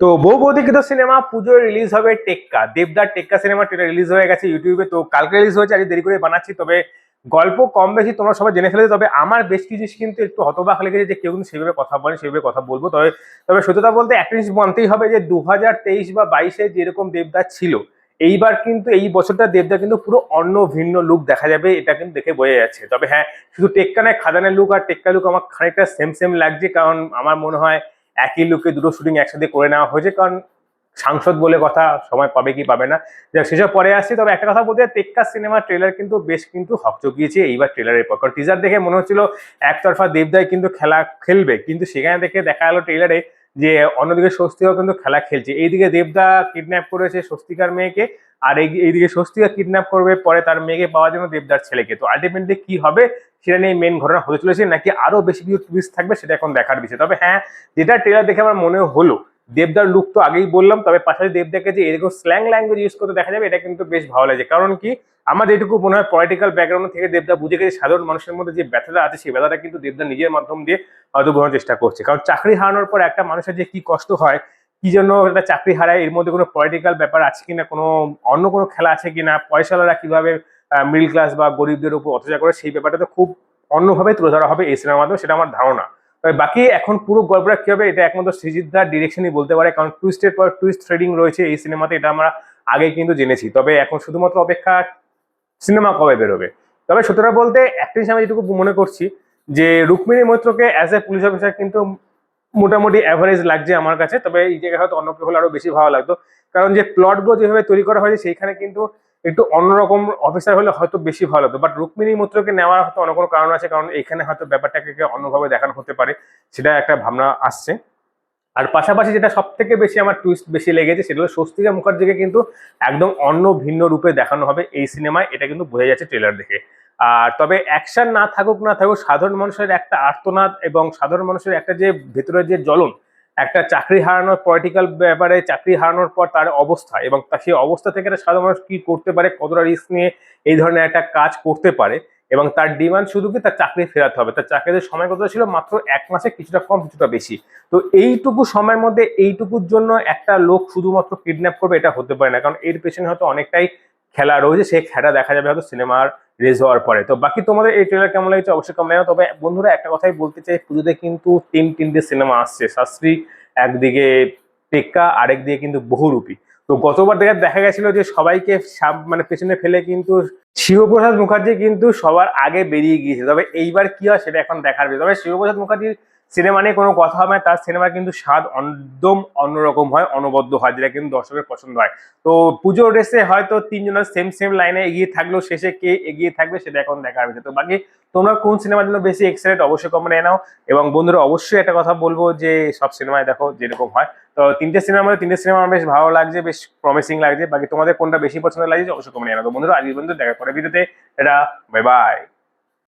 তো বহু বৌদিকৃত সিনেমা পুজোয় রিলিজ হবে টেক্কা দেবদার টেক্কা সিনেমা রিলিজ হয়ে গেছে ইউটিউবে তো কালকে রিলিজ হয়েছে আজ দেরি করে বানাচ্ছি, তবে গল্প কম বেশি তোমরা সবাই জেনে ফেলেছো, তবে আমার বেশ কিছু জিনিস কিন্তু একটু হতবাক লেগেছে যে কেউ কিন্তু সেভাবে কথা বলে সেভাবে কথা বলব, তবে তবে সত্যতা বলতে একটা জিনিস মানতেই হবে যে দু হাজার তেইশ বা বাইশে যেরকম দেবদার ছিল, এইবার কিন্তু এই বছরটা দেবদার কিন্তু পুরো অন্য ভিন্ন লুক দেখা যাবে, এটা কিন্তু দেখে বোঝা যাচ্ছে। তবে হ্যাঁ শুধু টেক্কা নয়, খাদানের লুক আর টেক্কা লুক আমার খানিকটা সেম সেম লাগছে, কারণ আমার মনে হয় একই লুকে দুটো শুটিং একসাথে করে নেওয়া হয়েছে, কারণ সাংসদ বলে কথা সময় পাবে কি পাবে না। যাক, সেসব পরে আসছি, তবে একটা কথা বলতে টেক্কা সিনেমার ট্রেলার কিন্তু বেশ কিন্তু হকচকিয়েছে এইবার ট্রেলারের পর। কারণ টিজার দেখে মনে হচ্ছিল একতরফা দেবদায় কিন্তু খেলা খেলবে, কিন্তু সেখানে দেখে দেখা গেলো ট্রেলারে যে অন্যদিকে স্বস্তিকাও কিন্তু খেলা খেলছে। এইদিকে দেবদা কিডন্যাপ করেছে স্বস্তিকার মেয়েকে, আর এই, এইদিকে স্বস্তিকা কিডন্যাপ করবে, পরে তার মেয়েকে পাওয়ার জন্য দেবদার ছেলেকে। তো আলটিমেটলি কি হবে, সেটা নিয়ে মেন ঘটনা হতে চলেছে, নাকি আরও বেশি কিছু টুইস্ট থাকবে, সেটা এখন দেখার বিষয়। তবে হ্যাঁ যেটা ট্রেলার দেখে আমার মনে হলো দেবদার লুক তো আগেই বললাম, তবে পাশাপাশি দেবদাকে যে এরকম স্ল্যাং ল্যাঙ্গুয়েজ ইউজ করতে দেখা যাবে, এটা কিন্তু বেশ ভালো লাগে কারণ কি, আমার যেটুকু মনে হয় পলিটিক্যাল ব্যাকগ্রাউন্ড থেকে দেবদা বুঝে গেছে, সাধারণ মানুষের মধ্যে যে ব্যথাটা আছে, সেই ব্যথাটা কিন্তু দেবদা নিজের মাধ্যম দিয়ে হয়তো বোঝানোর চেষ্টা করছে। কারণ চাকরি হারানোর পর একটা মানুষের যে কি কষ্ট হয়, কি জন্য একটা চাকরি হারায়, এর মধ্যে কোনো পলিটিক্যাল ব্যাপার আছে কিনা, কোনো অন্য কোনো খেলা আছে কিনা, পয়সাওয়ালারা কীভাবে মিডল ক্লাস বা গরিবদের উপর অত্যাচার করে, সেই ব্যাপারটা তো খুব অন্যভাবে তুলে ধরা হবে এই সিনেমার মাধ্যমে, সেটা আমার ধারণা। তবে বাকি এখন পুরো গল্পটা কি হবে, এটা একমাত্র সৃজিতদার ডিরেকশনই বলতে পারে। কারণ টুইস্টের পর টুইস্ট থ্রেডিং রয়েছে এই সিনেমাতে এটা আমরা আগে কিন্তু জেনেছি। তবে এখন শুধুমাত্র অপেক্ষা সিনেমা কবে বেরোবে? তবে সত্যটা বলতে একটা জিনিস আমি যেটুকু মনে করছি যে রুক্মিণী মৈত্রকে অ্যাজ এ পুলিশ অফিসার কিন্তু মোটামুটি অ্যাভারেজ লাগছে আমার কাছে। তবে এই জায়গায় হয়তো অন্য কেউ হলে আরও বেশি ভালো লাগতো। কারণ যে প্লটগুলো যেভাবে তৈরি করা হয়েছে, সেইখানে কিন্তু একটু অন্যরকম অফিসার হলে হয়তো বেশি ভালো হতো। বাট রুক্মিণী মৈত্রকে নেওয়ার হয়তো অন্য কোনো কারণ আছে, কারণ এখানে হয়তো ব্যাপারটাকে অন্যভাবে দেখানো হতে পারে সেটা একটা ভাবনা আসছে। আর পাশাপাশি যেটা সব থেকে বেশি আমার টুইস্ট বেশি লেগেছে, সেটা হলো স্বস্তিকা মুখার্জিকে কিন্তু একদম অন্য ভিন্ন রূপে দেখানো হবে এই সিনেমায়, এটা কিন্তু বোঝা যাচ্ছে ট্রেলার দেখে। আর তবে অ্যাকশন না থাকুক না থাকুক, সাধারণ মানুষের একটা আর্তনাদ এবং সাধারণ মানুষের একটা যে ভেতরের যে জ্বলন একটা চাকরি হারানোর পলিটিক্যাল ব্যাপারে চাকরি হারানোর পর তার অবস্থা এবং তার সেই অবস্থা থেকে একটা সাধারণ মানুষ কি করতে পারে, কতটা রিস্ক নিয়ে এই ধরনের একটা কাজ করতে পারে এবং তার ডিমান্ড শুধু কি তার চাকরি ফেরাতে হবে? তার চাকরির সময় কত ছিল? মাত্র এক মাসে কিছুটা কম, কিছুটা বেশি। তো এইটুকু সময়ের মধ্যে এইটুকুর জন্য একটা লোক শুধুমাত্র কিডন্যাপ করবে এটা হতে পারে না। কারণ এর পেছনে হয়তো অনেকটাই খেলা রয়েছে সেই খেলা দেখা যাবে হয়তো সিনেমার রেজ হওয়ার পরে। তো বাকি তোমাদের এই ট্রেলার কেমন লাগছে অবশ্যই কমেন্ট লাগে তবে বন্ধুরা, একটা কথাই বলতে চাই, পুজোতে কিন্তু তিন তিনটে সিনেমা আসছে। শাস্ত্রী, একদিকে টেক্কা আরেক দিকে কিন্তু বহুরূপী। তো গতবার দেখে, দেখা গেছিল যে সবাইকে সাব- মানে পেছনে ফেলে কিন্তু শিবপ্রসাদ মুখার্জি কিন্তু সবার আগে বেরিয়ে গিয়েছে। তবে এইবার কি হয় সেটা এখন দেখার তবে শিবপ্রসাদ মুখার্জির সিনেমা নিয়ে কোনো কথা হবে তার সিনেমা কিন্তু স্বাদ একদম অন্যরকম হয়, অনবদ্য হয়, যেটা কিন্তু দর্শকের পছন্দ হয়। তো পুজোর রেসে হয়তো তিনজনের সেম সেম লাইনে এগিয়ে থাকলেও শেষে কে এগিয়ে থাকবে সেটা এখন দেখার বিষয়। তো বাকি তোমরা কোন সিনেমার জন্য বেশি এক্সাইটেড অবশ্যই কমেন্টে নাও এবং বন্ধুরা, অবশ্যই একটা কথা বলব যে সব সিনেমায় দেখো যেরকম হয়। তো তিনটে সিনেমার মধ্যে তিনটে সিনেমা আমার বেশ ভালো লাগছে, বেশ প্রমিসিং লাগছে। বাকি তোমাদের কোনটা বেশি পছন্দ লাগছে অবশ্যই কমেন্টে জানাও। তো বন্ধুরা আজকে বন্ধু দেখা পরে ভিডিওতে এটা বাই বাই